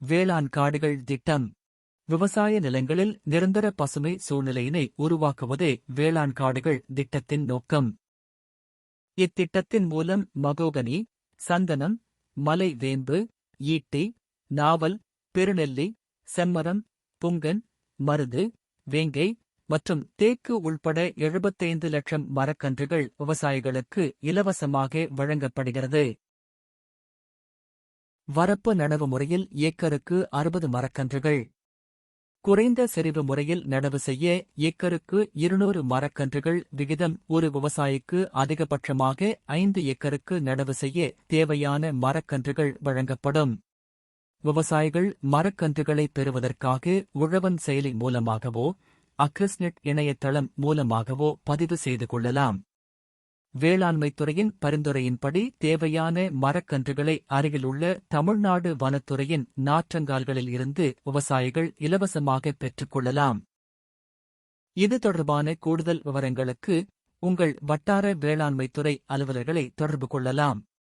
வேளாண் காடுகள் திட்டம். விவசாய நிலங்களில் நிரந்தர பசுமை சூழ்நிலையினை உருவாக்குவதே வேளாண் காடுகள் திட்டத்தின் நோக்கம். இத்திட்டத்தின் மூலம் மகோகனி சந்தனம் மலை வேம்பு ஈட்டி நாவல் பெருநெல்லி செம்மரம் புங்கன் மருது வேங்கை மற்றும் தேக்கு உள்பட எழுபத்தைந்து லட்சம் மரக்கன்றுகள் விவசாயிகளுக்கு இலவசமாக வழங்கப்படுகிறது. வரப்பு நடவு முறையில் ஏக்கருக்கு அறுபது மரக்கன்றுகள். குறைந்த செறிவு முறையில் நடவு செய்ய ஏக்கருக்கு இருநூறு மரக்கன்றுகள் விகிதம் ஒரு விவசாயிக்கு அதிகபட்சமாக ஐந்து ஏக்கருக்கு நடவு செய்ய தேவையான மரக்கன்றுகள் வழங்கப்படும். விவசாயிகள் மரக்கன்றுகளை பெறுவதற்காக உழவன் செயலி மூலமாகவோ அக்ரிஸ்நெட் இணையதளம் மூலமாகவோ பதிவு செய்து கொள்ளலாம். வேளாண்மைத் துறையின் பரிந்துரையின்படி தேவையான மரக்கன்றுகளை அருகிலுள்ள தமிழ்நாடு வனத்துறையின் நாற்றங்கால்களில் இருந்து விவசாயிகள் இலவசமாக பெற்றுக்கொள்ளலாம் இது தொடர்பான கூடுதல் விவரங்களுக்கு உங்கள் வட்டார வேளாண்மைத்துறை அலுவலர்களை தொடர்பு கொள்ளலாம்.